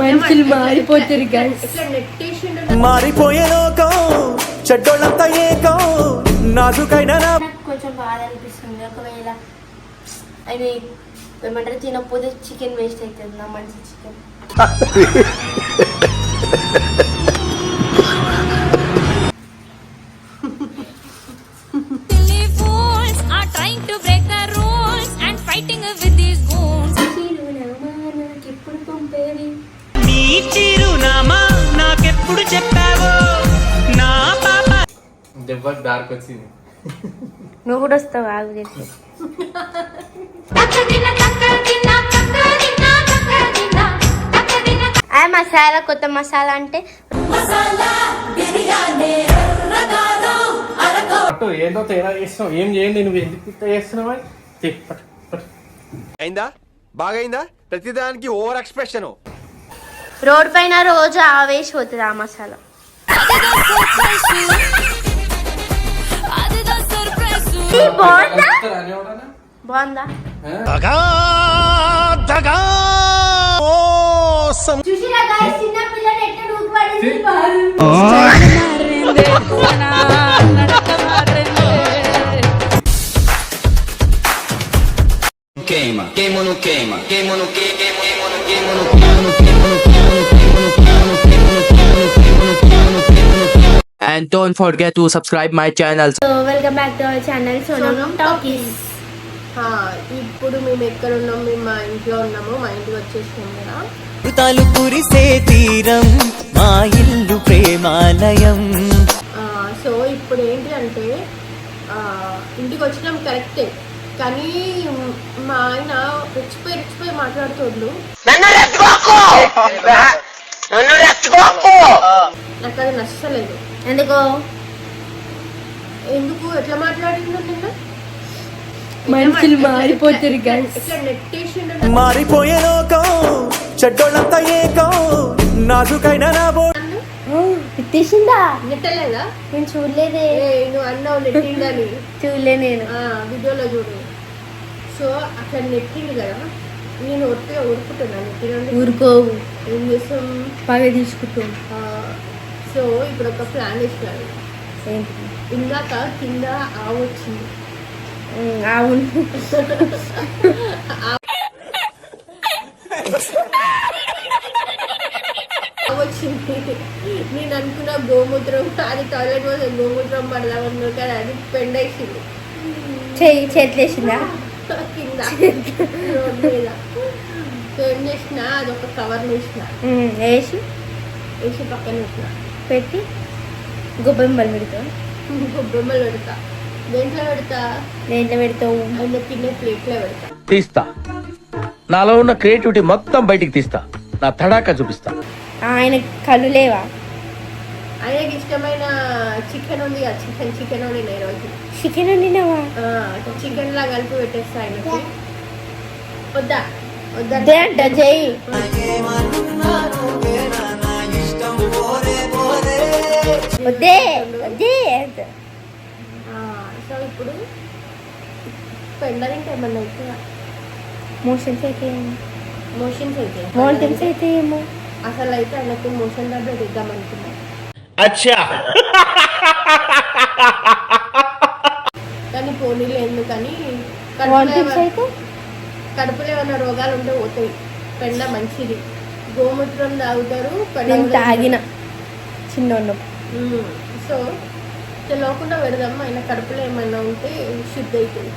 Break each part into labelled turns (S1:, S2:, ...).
S1: మనుషులు మారిపోతారు
S2: మారిపోయే లోకం చెడ్డోళ్ళంతా ఏకం నాజుకైన
S3: కొంచెం బాధ అనిపిస్తుంది. ఒకవేళ అది ఏమంటారు తినకపోతే చికెన్ వేస్ట్ అవుతుంది నా మంచి చికెన్
S4: చిరునామా నాకెప్పుడు చెప్పావో? నా పాప.
S5: దెబ్బకి డార్క్ వచ్చింది.
S3: నువ్వు కూడా వస్తావు? ఆగు చెప్పి. ఆ మసాలా కొత్త మసాలా అంటే?
S5: అటు ఏదో తేడా చేస్తున్నావు? ఏం చేయండి? నువ్వు ఎందుకు చేస్తున్నావు.
S6: అయిందా? బాగైందా? ప్రతిదానికి ఓవర్ ఎక్స్ప్రెషన్
S3: రోడ్ పైన రోజు ఆవేసిపోతుంది ఆ మసాలా బాగుందా బాగుందా
S4: Queima, queima no queima, queima no queima, queima no queima no queima.
S7: And don't forget to subscribe my channel.
S3: Welcome back to our channel Sonam talkies
S8: ఆ, ఇప్పుడు మేము ఎక్కడ ఉన్నాం? మేము మా ఇంట్లో ఉన్నాము. మా ఇంటికి వచ్చేసినాం కదా.
S2: అమృతాలు కురిసే తీరం మా ఇల్లు ప్రేమాలయం.
S8: సో ఇప్పుడు ఏంటి అంటే ఇంటికి వచ్చినాం కరెక్టే. కానీ మా ఆయన రెచ్చిపోయి రెచ్చిపోయి మాట్లాడుతుండ్రు నాకు అది నచ్చలేదు.
S3: ఎందుకో?
S8: ఎందుకు? ఎట్లా మాట్లాడిండు నిన్న?
S1: మనుషులు మారిపోతారు
S2: మారిపోయే లోకం చెడ్డోళ్ళంతా ఏకం నాజుకైన నా బో
S3: ఎత్తేసిందా
S8: నెట్టలేదా?
S3: నేను చూడలేదే.
S8: ఏ నువ్వు అన్నావు నెట్టిండని.
S3: చూడలే నేను.
S8: ఆ, వీడియోలో చూడు. సో అట్లా నెట్టిండు కదా. నేను ఒట్టిగా ఊరుకుంటున్నాను నెట్టిన
S3: ఊరుకోవు.
S8: ఏం చేస్తాం?
S1: పగ తీసుకుంటాం
S8: ఆ, సో ఇప్పుడు ఒక ప్లాన్ వేసినారు
S3: ఏంటి
S8: ఇందాక కింద ఆవు వచ్చింది.
S3: అవును
S8: వచ్చింది. నేను అనుకున్న గోమూత్రం అది టాయిలెట్ కోసం గోమూత్రం పడదామన్నా కానీ అది పెండేసింది
S3: చెయ్యి చేతులేసిందా
S8: కింద. రోడ్ మీద. సో ఏం చేసిన అది ఒక కవర్ వేసిన
S3: వేసి?
S8: వేసి పక్కన వేసిన
S3: పెట్టి గొబ్బెమ్మలు పెడతావు
S8: బొమ్మలు పెడతా. దేంట్లో పెడతా?
S3: దేంట్లో పెడతావు?
S8: ఆయన తినే ప్లేట్లో పెడతా.
S7: తీస్తా. నాలో ఉన్న క్రియేటివిటీ మొత్తం బయటికి తీస్తా. నా తడాకా చూపిస్తా.
S3: ఆయన కళ్ళు లేవా?
S8: ఆయనకి ఇష్టమైన చికెన్ ఉంది కదా చికెన్ చికెన్ వండిన ఈరోజు.
S3: చికెన్ వండినావా?
S8: చికెన్ లా కలిపి పెట్టేస్తా ఆయనకి. వద్దా? వద్దా?
S3: జై. వద్దే వద్దే అంట.
S8: ఆ, సో ఇప్పుడు పెండరింగ్ ఏమన్నా అవుతుందా
S3: మోషన్స్ అయితే ఏమో.
S8: మోషన్స్ అయితే
S3: మోషన్స్ అయితే ఏమో.
S8: అసలు అయితే ఆయనకు మోషన్ టాబ్లెట్ ఇద్దాం అనుకున్నా. కానీ పోనీలు ఎందుకని కడుపులో ఏమైనా రోగాలు ఉంటే పోతాయి. పెండ మంచిది. గోమూత్రం తాగుతారు
S3: తాగిన. చిన్న.
S8: సో తెలియకుండా పెడదాం ఆయన కడుపులో ఏమైనా ఉంటే శుద్ధి అవుతుంది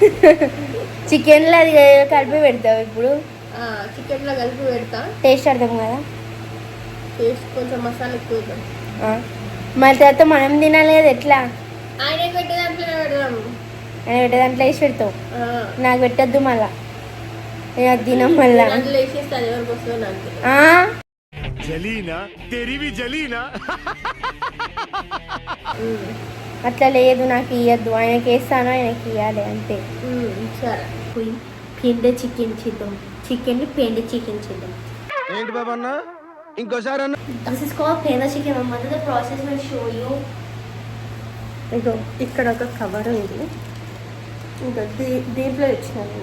S3: చికెన్లో అది కలిపి పెడతావు ఇప్పుడు?
S8: చికెన్లో కలిపి పెడతా.
S3: టేస్ట్ అర్థం కదా?
S8: టేస్ట్ కొంచెం మసాలా ఎక్కువ.
S3: మరి తర్వాత మనం తినాలి కదా ఎట్లా?
S8: ఆయన పెట్టే దాంట్లోనే పెడదాం.
S3: అని పెట్టే దాంట్లో వేసి పెడతావు.
S8: ఆ,
S3: నాకు పెట్టద్దు మళ్ళా. తినం మళ్ళా.
S6: జలీనా తెరివి జలీనా.
S3: అట్లా లేదు నాకు ఇవ్వద్దు ఆయనకి వేస్తాను ఆయనకి ఇవ్వాలి అంతే.
S8: సరే.
S3: పెండ చికెన్ చేద్దాం. చికెన్ పెండ చికెన్ చేద్దాం.
S6: ఏంటి బాబా అన్న? ఇంకోసారి అన్న.
S3: Is called panda chicken. My mother, the process will show you.
S8: ఇగో ఇక్కడ ఒక కవర్ ఉంది. ఇంకా దీ దీంట్లో ఇచ్చినాను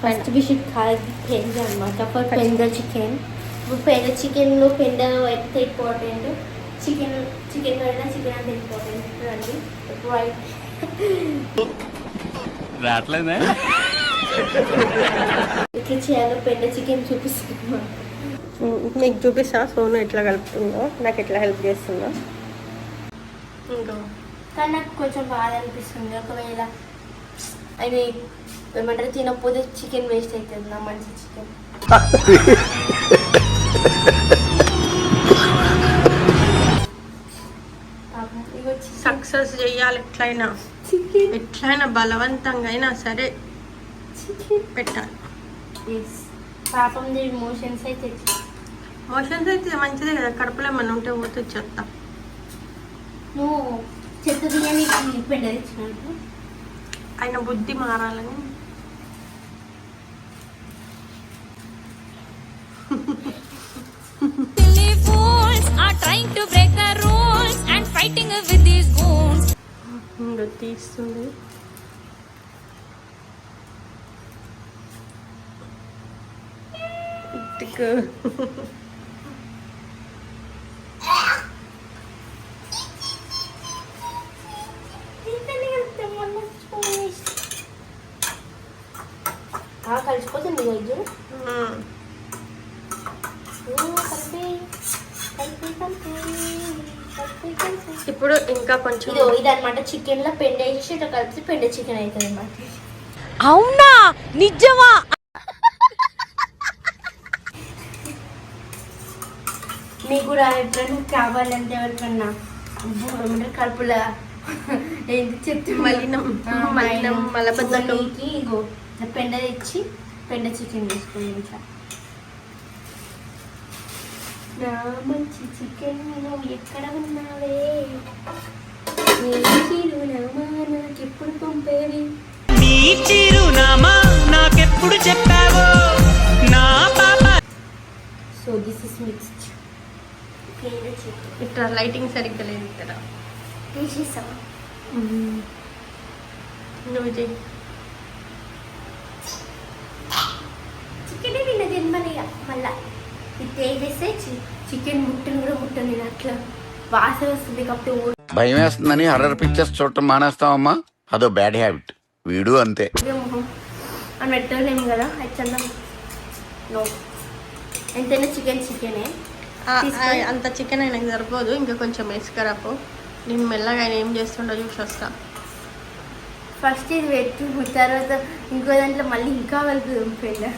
S3: ఫస్ట్ వి షుడ్ కాల్ పెంద అనమాట ఫర్ పెంద చికెన్ ఇప్పుడు పెంద చికెన్లో పెంద అయితే ఇంపార్టెంట్ చికెన్ చికెన్ అయినా చికెన్ అంటే ఇంపార్టెంట్ అండి
S2: రావట్లేదే?
S3: ఇట్లా చేయాలో పెండ చికెన్ చూపిస్తున్నా.
S8: మీకు చూపిస్తా సోను ఎట్లా కలుపుతుందో. నాకు ఎట్లా హెల్ప్ చేస్తుందో. ఇంకో.
S3: కానీ నాకు కొంచెం బాధ అనిపిస్తుంది. ఒకవేళ అది ఏమంటారు తినకపోతే చికెన్ వేస్ట్ అవుతుంది. నా మంచి చికెన్.
S8: సక్సెస్ చేయాలి ఎట్లయినా. ఎట్లయినా బలవంతంగా అయినా సరే పెట్టాలి.
S3: పాపం మోషన్స్ అయితే
S8: మోషన్స్ అయితే మంచిదే కదా కడుపులో ఏమన్నా ఉంటే పోతే చెత్త.
S3: నువ్వు చెత్త
S8: ఆయన బుద్ధి మారాలని. తీస్తుంది ఇటుకు.
S3: ఇదో ఇది అనమాట చికెన్లో పెండ వేసి ఇట్లా కలిపి పెండ చికెన్ అవుతుంది అనమాట
S9: అవునా? నిజమా?
S3: నీకు కూడా ఎప్పుడైనా కావాలంటే ఎవరికన్నా కడుపులా? ఏంటి చెప్తే
S8: మలినం మలినం మలబద్ధకం.
S3: నీకు ఇగో పెండ తెచ్చి పెండ చికెన్ తీసుకుని ఇంట్లో. నా మంచి చికెన్ నువ్వు ఎక్కడ ఉన్నావే? నీ పంపేవి
S2: నీ చిరునామా నాకెప్పుడు చెప్పావో నా పాప
S3: సో దిస్ ఇస్ మిక్స్డ్
S8: ఇట్లా లైటింగ్ సరిగ్గా లేదు ఇక్కడ నువ్వు
S3: చికెన్ నిన్న తినమనిగా మళ్ళా ఇది తేజేస్తే చికెన్ ముట్టను కూడా ముట్టను నేను అట్లా వాసన వస్తుంది కాబట్టి
S7: భయం వేస్తుందని హర్రర్ పిక్చర్స్ చూడటం మానేస్తావమ్మా? అదో బ్యాడ్ హ్యాబిట్. వీడు అంతే.
S3: అని పెట్టలేము కదా అచ్చందా నో. ఎంతైనా చికెన్ చికెనే.
S8: అంత చికెన్ ఆయనకు సరిపోదు. ఇంకా కొంచెం వేసుకరాపు నేను మెల్లగా ఆయన ఏం చేస్తుండో చూసి వస్తా.
S3: ఫస్ట్ ఇది పెట్టు తర్వాత ఇంకో దాంట్లో మళ్ళీ ఇంకా కలుపుదాం పెండ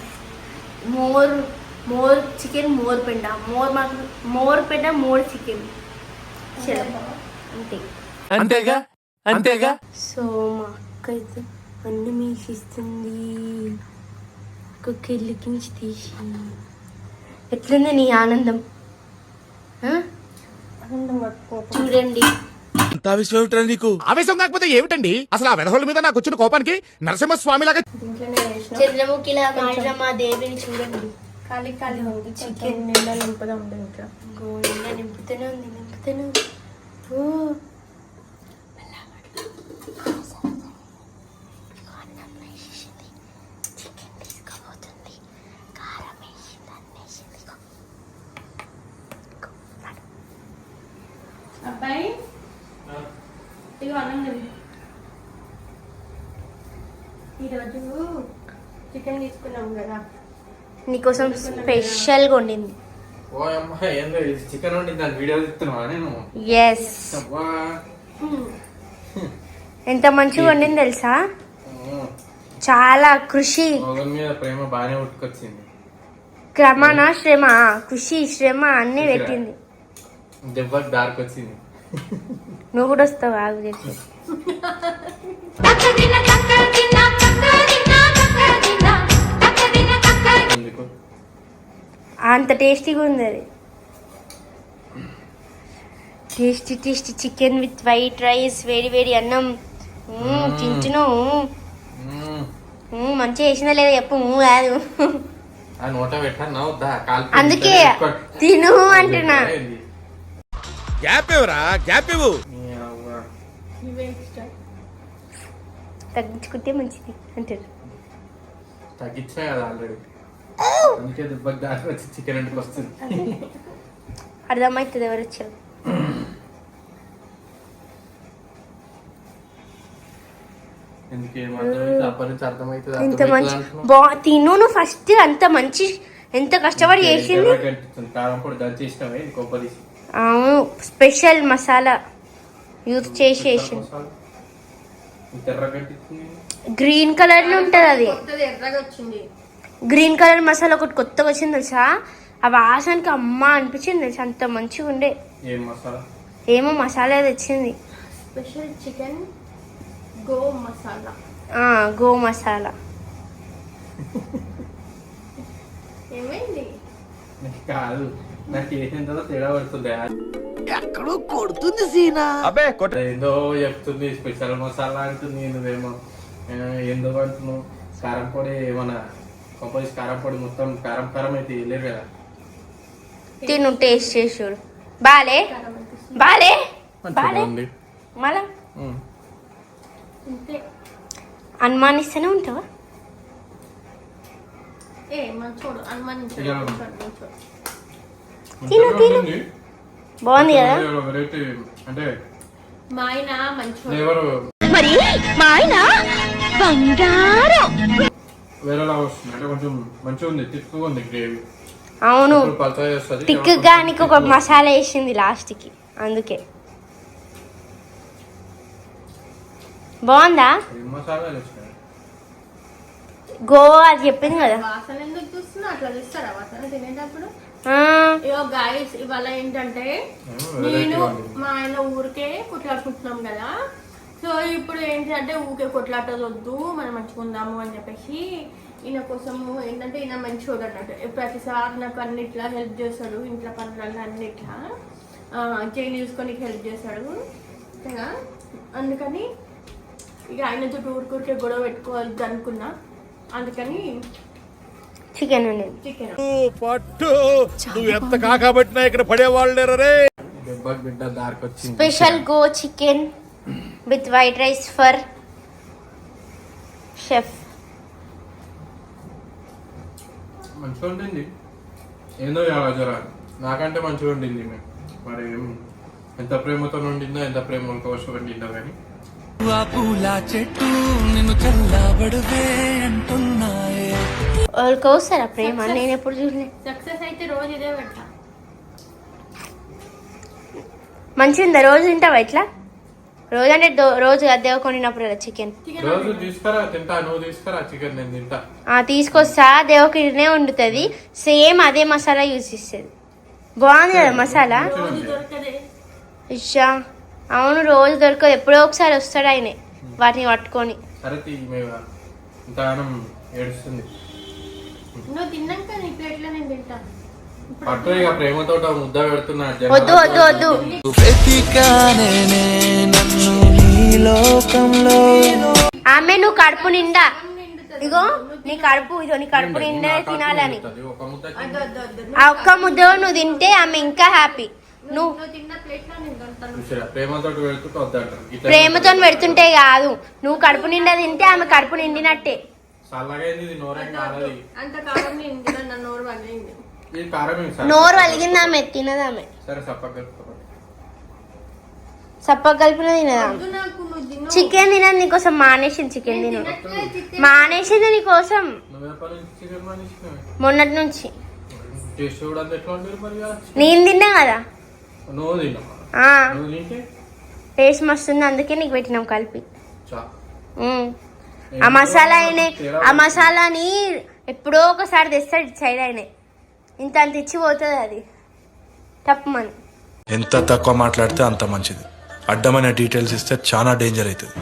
S3: మోర్ మోర్ చికెన్ మోర్ పెండ. మోర్ మాకు మోర్ పెండ మోర్ చికెన్. చలో అంతే
S2: అంతేగా అంతేగా
S3: సో మా అక్క అయితే అన్ని మీసిస్తుంది ఇల్లుకి నుంచి తీసి ఎట్లుంది నీ ఆనందం? చూడండి
S6: నీకు ఆవేశం కాకపోతే ఏమిటండి అసలు ఆ వెధవల మీద నాకు వచ్చిన కోపానికి నరసింహస్వామి లాగా
S3: మారిన మా దేవిని చూడండి
S8: ఖాళీ ఖాళీ ఉంది చికెన్ నిండా నింపుదా ఉంది ఇంకా
S3: గోల్గా నింపుతూనే ఉంది నింపుతూనే ఉంది
S8: అబ్బాయి? ఇదిగో అన్నం తిను. ఈరోజు చికెన్ తీసుకున్నాం కదా.
S3: నీకోసం స్పెషల్గా వండింది.
S5: ఓ అమ్మ ఏందో చికెన్ వండి దాని వీడియో తీస్తున్నావా నేను?
S3: ఎస్
S5: అబ్బా.
S3: ఎంత మంచిగా వండింది తెలుసా. చాలా కృషి.
S5: మొగన్ మీద ప్రేమ బాగానే ఉట్టుకొచ్చింది.
S3: క్రమణ శ్రమ? కృషి శ్రమ అన్నీ పెట్టింది.
S5: దెబ్బకి దారికి వచ్చింది
S3: నువ్వు కూడా వస్తావు? ఆగు చెప్పి. అంత టేస్టీగా ఉంది అది. Tasty tasty chicken with white rice వేడి వేడి అన్నం. మ్మ్, మంచిగా చేసిందా లేదా చెప్పు కాదు. అందుకే తిను అంటున్నా.
S6: గ్యాప్ ఇవ్వరా? గ్యాప్ ఇవ్వు.
S3: తగ్గించుకుంటే మంచిది అంటారు
S5: తగ్గించా కదా ఆల్రెడీ అందుకే దెబ్బకి దాటి వచ్చి చికెన్ ఇంటికి వస్తుంది?
S3: అర్థమవుతుంది ఎవరు వచ్చారు? మంచి. బా తిను నువ్వు ఫస్ట్ అంత మంచి ఎంత కష్టపడి చేసింది? అవును స్పెషల్ మసాలా? యూజ్ చేసి చేసింది గ్రీన్ కలర్లో ఉంటది అది.
S8: ఎర్రగా వచ్చింది.
S3: గ్రీన్ కలర్ మసాలా ఒకటి కొత్తగా వచ్చింది తెలుసా? ఆ వాసనకి అమ్మ అనిపించింది తెలుసా? అంత మంచిగా ఉండే.
S5: ఏం మసాలా?
S3: ఏమో మసాలా తెచ్చింది.
S8: స్పెషల్ చికెన్ గో మసాలా.
S3: ఆ, గో మసాలా.
S8: ఏమైంది?
S5: నాకు కాదు. నాకు తర్వాత తేడా పడుతుంది?
S7: అబ్బే
S5: ఏందో చెప్తుంది స్పెషల్ మసాలా అంటుంది నువ్వేమో. ఎందుకు అంటున్నావు? కారం పొడి ఏమన్నా కంపోజ్ కారం పొడి మొత్తం కారం కారం అయితే వేయలేరు కదా.
S3: తిను టేస్ట్ చేసి చూడు. బాలే? బాలే? మళ్ళా? అనుమానిస్తూనే ఉంటావా. తిను, తిను. బాగుంది కదా?
S5: అంటే
S8: మా ఆయన
S5: ఫ్లేవర్. వేరేలా వస్తుంది. అంటే కొంచెం మంచిగా ఉంది తిక్కుగా ఉంది గ్రేవీ
S3: అవును.
S5: పల్చగా చేస్తుంది
S3: టిక్గా నీకు ఒక మసాలా వేసింది లాస్ట్కి అందుకే. బాగుందా?
S5: ఏం మసాలా చేసినారు
S3: గో అది చెప్పింది కదా.
S8: ఇవాళ ఏంటంటే నేను మా ఆయన ఊరికే కొట్లాడుకుంటున్నాం కదా. సో ఇప్పుడు ఏంటి అంటే ఊరికే కొట్లాటలు వద్దు మనం మంచిగా ఉందాము అని చెప్పేసి ఈయన కోసము ఏంటంటే ఈయన మంచిగా అన్నట్టు. ప్రతిసారి నాకు అన్నిట్లా హెల్ప్ చేస్తాడు ఇంట్లో పనులలో అన్నిట్లా. జైలు చూసుకొని హెల్ప్ చేస్తాడు. కదా అందుకని ఇక ఆయనతో ఊరికూరికే గొడవ పెట్టుకోవద్దు అనుకున్నా. అందుకని
S3: చికెన్ ఉండేది
S8: చికెన్.
S6: పట్టు! నువ్వు ఎంత కాకబట్టినా ఇక్కడ పడేవాళ్ళు
S3: special go chicken. With white rice for chef
S5: మంచిగా ఉండింది ఏందో జర నాకంటే మంచిగా ఉండింది మరి ఎంత ప్రేమతో ఉండిందో ఎంత ప్రేమ కోసం వండిందో కానీ
S2: పూల చెట్టు నిన్ను చల్లబడువే అంటున్నాయే.
S3: వాళ్ళకి వస్తారా ప్రేమ నేను ఎప్పుడు చూడలేదు
S8: సక్సెస్ అయితే రోజు ఇదే పెడతా.
S3: మంచిగా రోజు తింటావా ఇట్లా? రోజు అంటే రోజు అద్దె కొనినప్పుడు చికెన్.
S5: రోజు తీసుకురా తింటా నువ్వు తీసుకురా చికెన్ నేను తింటా.
S3: తీసుకొస్తా దేవకినే వండుతుంది. సేమ్ అదే మసాలా యూజ్ చేస్తుంది. బాగుంది కదా మసాలా? ఇషా అవును రోజు దొరకదు. ఎప్పుడో ఒకసారి వస్తాడు ఆయన వాటిని పట్టుకొని.
S5: ఏడుస్తుంది.
S8: నువ్వు తిన్నాక నీ ప్లేట్లో నేను తింటాను
S5: పట్టు ఇక ప్రేమతో ముద్ద పెడుతున్నా
S3: వద్దు వద్దు వద్దు.
S2: వెతికానే నన్ను నీ లోకంలో
S3: ఆమె నువ్వు కడుపు నిండా. ఇగో నీ కడుపు ఇదో నీ కడుపు నిండా తినాలని. ఆ ఒక్క ముద్ద నువ్వు తింటే ఆమె ఇంకా హ్యాపీ. నువ్వు
S5: ప్రేమతో పెడుతుంటే
S3: కాదు. నువ్వు కడుపు నిండా తింటే ఆమె కడుపు నిండినట్టే.
S8: అంత కాలం నోరు
S3: నోరు వలిగింది ఆమె తినదామె.
S5: సరే సప్పగా కలుపుకోండి.
S3: సప్ప కలిపిన తినదామె.
S8: వద్దు నాకు నువ్వు తిను.
S3: చికెన్ తినదు నీకోసం మానేసింది చికెన్ తిను మానేసింది నీకోసం. మొన్నటి నుంచి? నేను తిన్నా కదా. టేస్ట్ మస్తుంది అందుకే నీకు పెట్టినాం కలిపి. ఆ మసాలా అయినే ఆ మసాలాని ఎప్పుడో ఒకసారి తెస్తాడు సైడ్ అయినే ఇంత అంత ఇచ్చి పోతుంది అది. తప్పమని
S10: ఎంత తక్కువ మాట్లాడితే అంత మంచిది. అడ్డమైన డీటెయిల్స్ ఇస్తే చాలా డేంజర్ అవుతుంది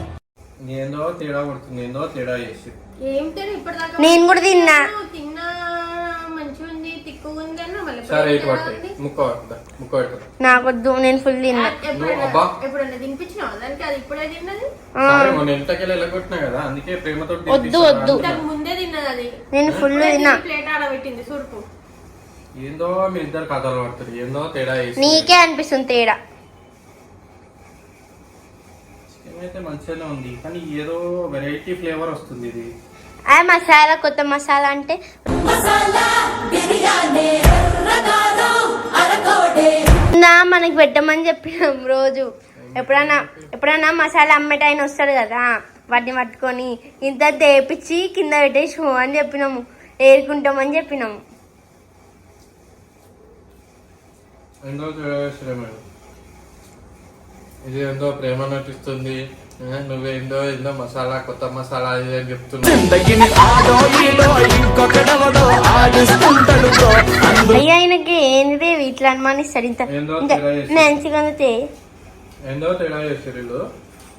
S5: ఏందో తేడా కొడుతుంది ఏందో తేడా చేసి.
S8: ఏం తిని ఇప్పటిదాకా
S3: నేను కూడా తిన్నా.
S8: నువ్వు తిన్నా మంచిగా ఉంది తిక్కుగా ఉంది అన్న మళ్ళీ
S5: సరే ఇటు
S8: ఎలా
S5: పట్టాయి
S8: ఉంది?
S5: ముక్క పట్టుదా ముక్క పెట్టుదా
S3: నాకొద్దు నేను ఫుల్ తిన్నా.
S8: ఎప్పుడైనా
S5: అబ్బా.
S8: ఎప్పుడైనా తినిపించినావా? దానికి అది ఇప్పుడే తిన్నది?
S5: సరే మొన్న ఎంతకెళ్ళి వెళ్ళగొట్టినా కదా అందుకే ప్రేమతో
S3: వద్దు, వద్దు.
S8: ముందే తిన్నది అది.
S3: నేను ఫుల్ తిన్నా.
S8: ప్లేట్ ఆడబెట్టింది సూర్పు.
S5: ఏందో మీ ఇద్దరు కథలు పడుతుంది ఏందో తేడా
S3: నీకే అనిపిస్తుంది తేడా.
S5: చికెన్ అయితే మంచిగానే ఉంది కానీ ఏదో వెరైటీ ఫ్లేవర్ వస్తుంది ఇది.
S3: ఆ మసాలా కొత్త మసాలా అంటే నా మనకి పెట్టమని చెప్పినాం రోజు. ఎప్పుడన్నా ఎప్పుడన్నా మసాలా అమ్మేట ఆయన వస్తాడు కదా వాటిని పట్టుకొని ఇంత తేపించి కింద పెట్టేసి అని చెప్పినాము. ఏరుకుంటామని చెప్పినాము.
S5: ఎంతో శ్రమ ఇది ఎంతో ప్రేమ నటిస్తుంది. నువ్వేందో ఏందో మసాలా కొత్త మసాలా ఇది అని చెప్తున్నావు.
S3: అయ్యా ఆయనకి ఏంది ఇట్లా ఇంత.
S5: చేస్తాడు.
S3: మంచిగా
S5: ఏందో తేడా చేస్తారు వీళ్ళు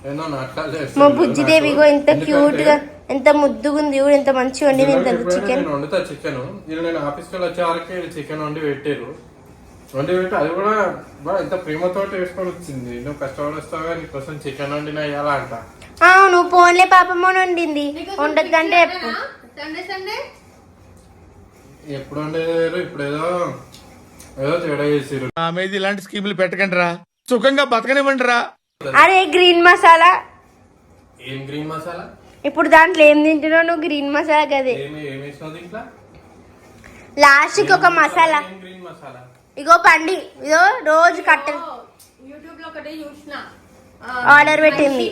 S5: ఏందో నాటకాలు
S3: మా
S5: చేస్తారు
S3: బుజ్జిదేవి ఇగో ఎంత క్యూట్గా ఎంత ముద్దుగా ఉంది చూడు ఎంత మంచిగా వండింది ఇంత చికెన్.
S5: వండుతా చికెన్. నేను ఆఫీస్కి వచ్చే వరకే చికెన్ వండి పెట్టారు వండి పెట్టి అది కూడా బా ఎంత ప్రేమతో వేసుకొని వచ్చింది. నువ్వు కష్టపడి వస్తావా నీకోసం చికెన్ వండినా ఇవ్వాలా అంట?
S3: అవును పోన్లే పాపమ్మ వండింది. వండొద్దంటే
S5: ఎప్పుడు. వండేదారు ఇప్పుడు ఏదో ఏదో తేడా చేసారు
S6: నా మీద ఇలాంటి స్కీములు పెట్టకండి రా సుఖంగా బతకనివ్వండి రా
S3: అరే గ్రీన్ మసాలా.
S5: ఏం గ్రీన్ మసాలా?
S3: ఇప్పుడు దాంట్లో ఏం తింటున్నావు నువ్వు? గ్రీన్ మసాలా కదే లాస్ట్కి ఒక మసాలా.
S5: గ్రీన్ మసాలా?
S3: ఇగో పండి ఇగో రోజు కట్టెలు
S8: యూట్యూబ్లో ఒకటి చూసిన.
S3: ఆర్డర్ పెట్టింది.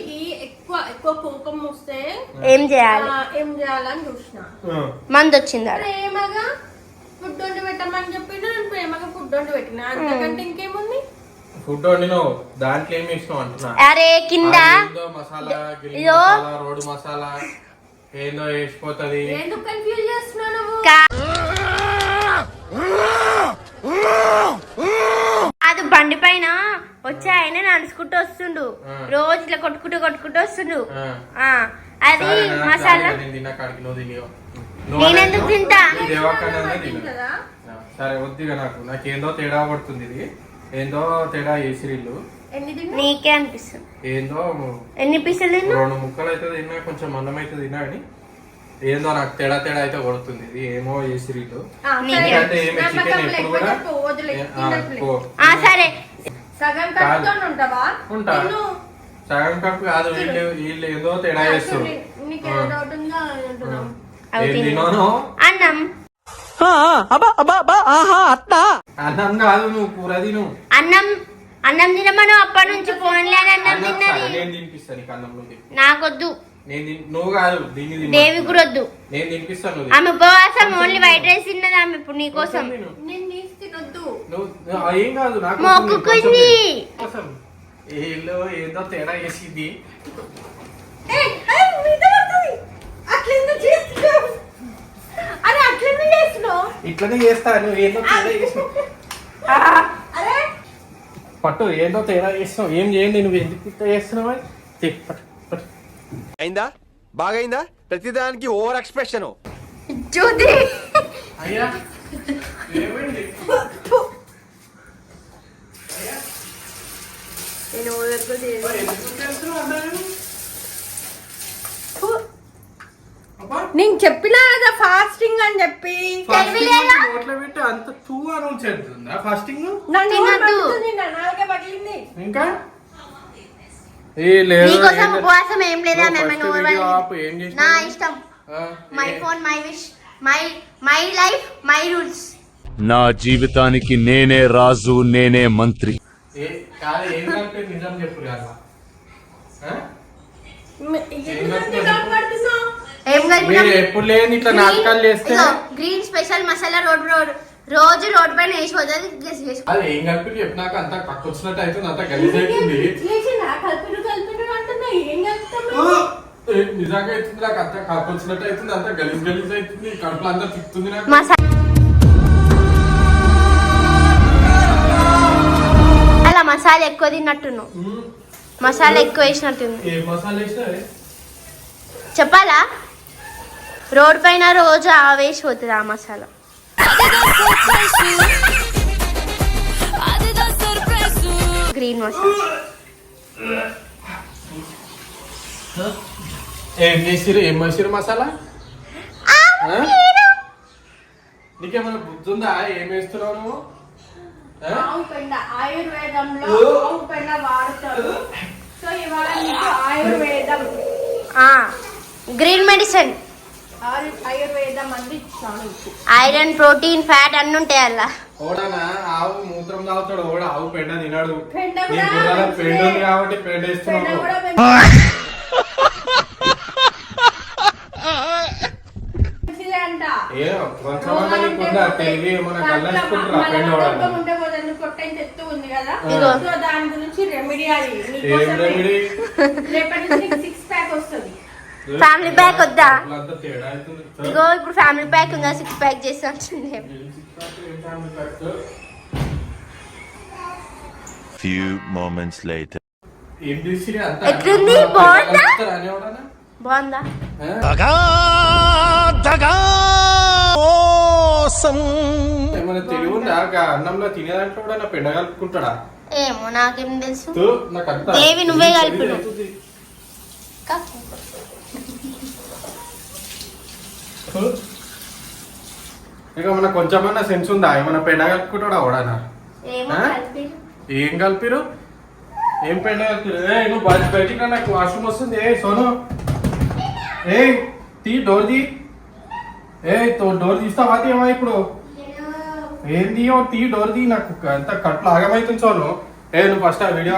S8: ఎక్కువ ఎక్కువ కోపం వస్తే
S3: ఏం చేయాలి?
S8: ఆ, ఏం చేయాలని చూసిన.
S3: మంది వచ్చింది.
S8: ప్రేమగా ఫుడ్ వండి పెట్టమని చెప్పి నేను ప్రేమగా ఫుడ్ వండి పెట్టిన. అంతకంటే ఇంకేముంది?
S5: ఫుడ్ వండినావు. దాంట్లో ఏమి వేసినావు అంటున్నా?
S3: అరే కింద
S5: ఏందో మసాలా
S3: ఇదో.
S5: ఏందో వేసిపోతుంది.
S8: ఎందుకు కన్ఫ్యూజ్ చేస్తున్నావు
S3: అది బండి పైన వచ్చే ఆయన నడుచుకుంటూ వస్తుండు. రోజు ఇట్లా కొట్టుకుంటూ కొట్టుకుంటూ వస్తుండు. అది మసాలా నేనెందుకు తింటా?
S5: సరే వద్దిగా నాకు. నాకేందో తేడా పడుతుంది ఇది. ఏందో తేడా
S8: తిన్నా?
S3: నీకే అనిపిస్తుంది.
S5: ఏందో
S3: ఎన్ని పీసులు తిన్నా
S5: రెండు ముక్కలు అయితే తిన్నా కొంచెం అన్నం అయితే తిన్నా కానీ ఏందో నాకు తేడా తేడా అయితే కొడుతుంది. ఇది ఏమో వేసిరిల్లు
S8: ఆ, సరే.
S5: ఎందుకంటే ఏమి
S8: నమ్మకం
S5: చికెన్ ఎప్పుడు కూడా
S8: లేకపోతే పో, వదిలే,
S5: ఏ, ఆ,
S3: సరే.
S8: సగం ఉంటావా?
S5: ఉంటా.
S8: నిన్ను
S5: సగం కప్పు కాదు వీళ్ళు వీళ్ళు ఏదో తేడా చేస్తారు.
S8: నీకేదో డౌట్ ఉందా అని అంటున్నాం.
S3: అవి
S5: ఏం
S3: తిను.
S5: తినోను
S3: అన్నం.
S5: అన్నం కాదు నువ్వు కూర తిను.
S3: అన్నం అన్నం తినమను అప్పటి నుంచి ఫోన్లే అని అన్నం
S5: అన్నం
S3: తిన్నది.
S5: నేను తినిపిస్తాను నీకు.
S3: నాకొద్దు.
S5: నువ్వు కాదు దీన్ని.
S3: దేవి కూడా వద్దు.
S5: నేను తినిపిస్తాను.
S3: ఆమె ఉపవాసం ఓన్లీ వైట్ రైస్ తిన్నది ఆమె ఇప్పుడు నీకోసం
S5: తిను.
S8: నేను నీకు తినొద్దు.
S5: నువ్వు నువ్వు- ఆ, ఏం కాదు నాకు
S3: మొక్కుకుంది.
S5: ఏలో ఏదో తేడా చేసింది. ఇట్లనే చేస్తా నువ్వు ఏదో తేడా చేసినావు. పట్టు ఏదో తేడా చేసినావు. ఏం చేయండి నువ్వు ఎందుకు ఇట్లా చేస్తున్నావు పట్టు.
S2: అయిందా? బాగైందా? ప్రతిదానికి ఓవర్ ఎక్స్ప్రెషన్.
S5: ఏమైంది?
S3: నేను?
S8: నేను చెప్పినా కదా ఫాస్టింగ్ అని చెప్పి.
S5: అంత ఫాస్టింగ్? ఇంకా?
S3: నీకోసం. ఉపవాసం ఏం లేదా? నా ఇష్టం.
S5: ఆ,
S3: my phone my wish my my life my rules
S11: నా జీవితానికి నేనే రాజు నేనే మంత్రి.
S5: ఎప్పుడు లేని ఇట్లా నాటకాలు చేస్తే?
S3: Green special masala road road. రోజు రోడ్ పైన వేసి పోతుంది
S5: అది ఏం కలిపి చెప్పినాక అంత కక్కొచ్చినట్టు అవుతుంది అంత గలీజ్ అవుతుంది. నిజంగా అవుతుంది నాకు అంత కక్కొచ్చినట్టు అవుతుంది అంత గలీజ్ గలీజ్ అవుతుంది కడుపులో అంతా తిప్పుతుంది నాకు.
S3: మసాలా మసాలా ఎక్కువ తిన్నట్టున్నావు.
S5: ఉమ్,
S3: మసాలా ఎక్కువ వేసినట్టుంది చెప్పాలా? రోడ్ పైన రోజు ఆ వేసి పోతుంది ఆ మసాలా. గ్రీన్ మసాలా
S5: ఏం చేసిరు ఏం వేసిరు మసాలా నీకేమైనా బుద్ధి ఉందా ఏం వేస్తున్నావు నువ్వు
S8: ఆయుర్వేదంలో వాడతారు సో ఇవాళ నీకు ఆయుర్వేదం
S3: green medicine iron protein fat అన్ని ఉంటాయి అలా
S5: ఓడనా? ఆవు మూత్రం తాగుతాడు ఓడ ఆవు పెండ తినాడు.
S8: పెండ
S5: కాబట్టి పెండ
S8: దాని గురించి రెమెడీ అది. రేపటి సిక్స్ ప్యాక్ వస్తుంది.
S3: ఫ్యామిలీ ప్యాక్ వద్దా? ఇగో ఇప్పుడు ఫ్యామిలీ ప్యాక్ ఉందా? సిక్స్ ప్యాక్ చేసి వచ్చింది.
S11: Few moments later.
S3: ఎట్లుంది? బాగుందా? బాగుందా?
S5: ఏమైనా తెలివి ఉందా? గా అన్నంలో తినేదాంట్లో కూడా నా పెండ కలుపుకుంటాడా?
S3: ఏమో నాకేం తెలుసు.
S5: తూ, నాకు అంతా
S3: దేవి నువ్వే కలిపిను.
S5: తెలియదు. తూ. ఇక మన కొంచెమన్నా సెన్స్ ఉందా? ఏమన్నా పెండ కలుపుకుంటాడా?
S3: కలిపి
S5: ఏం కలిపిరు? ఏం పెండ కలిపిరు? ఏ నువ్వు బయట బయటికి నాకు వాష్రూమ్ వస్తుంది. ఏ సోను. ఏ తీ డోర్ తీ. ఏ తో డోర్ తీస్తావా తీయమా ఇప్పుడు? ఏంది తీ డోర్ తీ? నాకు అంత కట్లు ఆగమైతుంది సోను. ఏ నువ్వు ఫస్ట్ ఆ వీడియో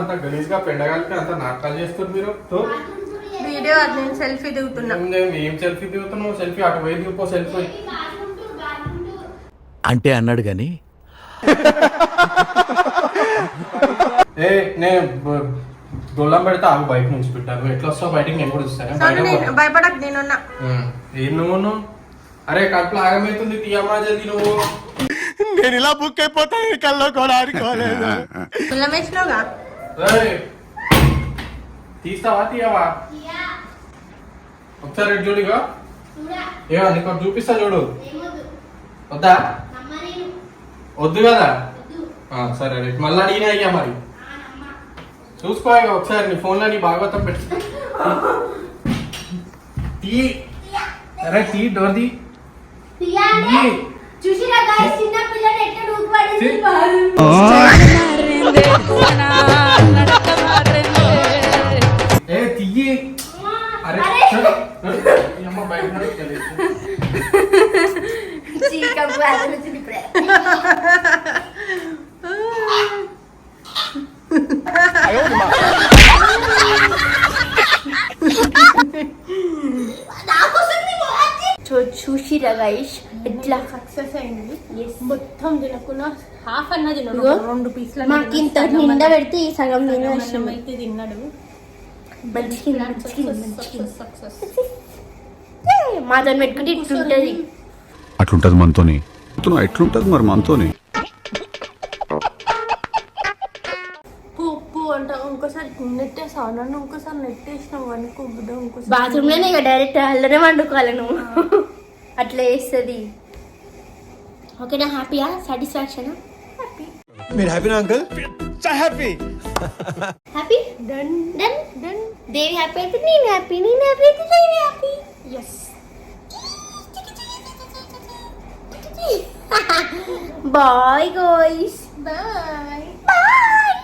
S5: అంత గలీజ్గా పెండ కలిపి అంత నాటకాలు చేస్తారు మీరు. తో.
S8: వీడియో అది నేను సెల్ఫీ దిగుతున్నా.
S5: ఏం- ఏం సెల్ఫీ దిగుతున్నావు? సెల్ఫీ అటు పోయి దిగిపో సెల్ఫీ.
S6: అంటే అన్నాడు గాని.
S5: ఏ నేను గొల్లం పెడితే ఆగు బయట నుంచి పెట్టాను ఎట్లా వస్తావు? బయటికి నేను కూడా
S8: నేను భయపడకు నేనున్నా.
S5: ఏం నువ్వు నువ్వు? అరే కడుపులో ఆగమైతుంది తీయమ్మా జల్ది నువ్వు
S6: నేను ఇలా బుక్ అయిపోతాను కల్లో కూడా ఆడుకోలేదు.
S5: తీస్తావా తీయవా? ఒకసారి ఇటు చూడుగా ఏమో నీకు చూపిస్తా చూడు. వద్దా? వద్దు కదా? ఆ, సరే రేపు మళ్ళీ అడిగినా అయ్యా మరి. చూసుకో ఒకసారి నీ ఫోన్లో నీ భాగవతం పెట్టి. తీ. అరే తీ డోర్ తీ.
S3: చిన్న పిల్లలు ఎట్లా చూ- చూసిరా గైష్ ఎట్లా
S8: సక్సెస్ అయింది మొత్తం తినకుండా హాఫ్ అన్న తినడు
S3: ఇదిగో,
S8: రెండు పీసులు
S3: మాకు ఇంత నిండా పెడితే ఈ సగం
S8: తిన్నాడు.
S3: మాతో పెట్టుకుంటే ఇట్లుంటది
S11: అట్లుంటది మనతోని. ఎట్లుంటది మరి మనతోని?
S8: ఇంకోసారి నెట్టేసావు నన్ను ఇంకోసారి నెట్టేసినావు అనుకో బిడ్డ ఇంకోసారి
S3: బాత్రూమ్లోనే ఇక డైరెక్ట్ అల్లనే వండుకోవాలి నువ్వు. అట్లా వేస్తుంది ఓకేనా హ్యాపీయా? సాటిస్ఫాక్షన్
S2: మీరు హ్యాపీనా uncle
S6: happy
S3: happy done done done Devi happy అయితే నేను హ్యాపీ నేను హ్యాపీ అయితే దేవి హ్యాపీ
S8: ఎస్
S3: బాయ్ గోయిస్
S8: బాయ్
S3: బాయ్